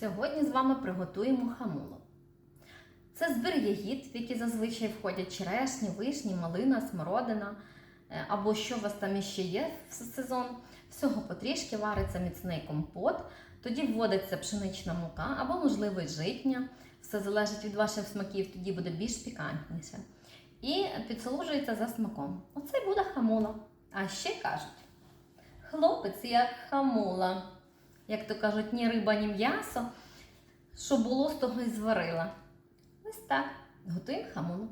Сьогодні з вами приготуємо хамулу. Це збір ягід, в які зазвичай входять черешні, вишні, малина, смородина е, або що у вас там іще є в сезон. Всього потрішки вариться міцний компот, тоді вводиться пшенична мука або, можливо, житня. Все залежить від ваших смаків, тоді буде більш пікантніше. І підсолоджується за смаком. Оце буде хамула. А ще кажуть: хлопець як хамула. Як то кажуть, ні риба, ні м'ясо. Що було, з того і зварила. Ось так. Готуємо хамулу.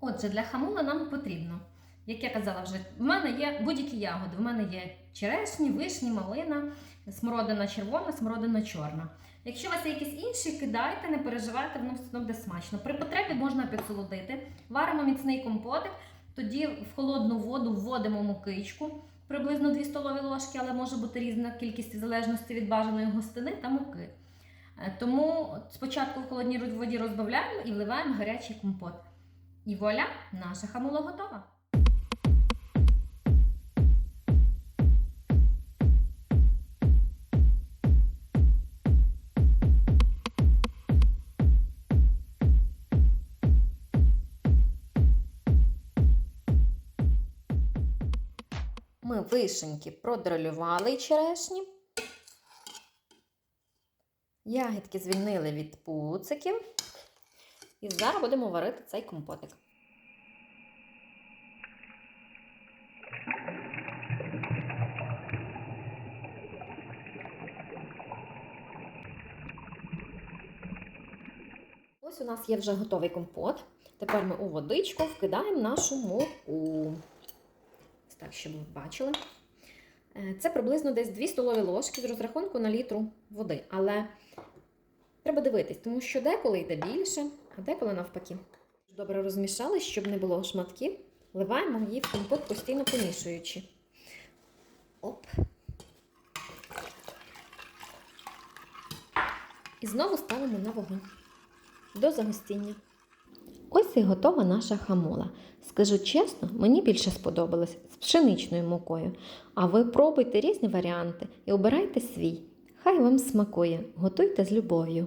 Отже, для хамули нам потрібно, як я казала вже, в мене є будь-які ягоди. В мене є черешні, вишні, малина, смородина червона, смородина чорна. Якщо у вас є якісь інші, кидайте, не переживайте, воно все одно буде смачно. При потребі можна підсолодити. Варимо міцний компотик, тоді в холодну воду вводимо мукичку, приблизно 2 столові ложки, але може бути різна кількість в залежності від бажаної густини та муки. Е, Тому спочатку в холодній воді розбавляємо і вливаємо гарячий компот. І вуаля, наша хамула готова. Ми вишеньки продролювали черешні. Ягідки звільнили від пуциків. І зараз будемо варити цей компотик. Ось у нас є вже готовий компот. Тепер ми у водичку вкидаємо нашу муку. Так, щоб ви бачили. Е, Це приблизно десь 2 столові ложки з розрахунку на літру води. Але треба дивитись, тому що деколи йде більше, а деколи навпаки. Добре розмішали, щоб не було шматків. Вливаємо її в компот, постійно помішуючи. Оп. І знову ставимо на вогонь до загустіння. І готова наша хамула. Скажу чесно, мені більше сподобалось з пшеничною мукою. А ви пробуйте різні варіанти і обирайте свій. Хай вам смакує, готуйте з любов'ю.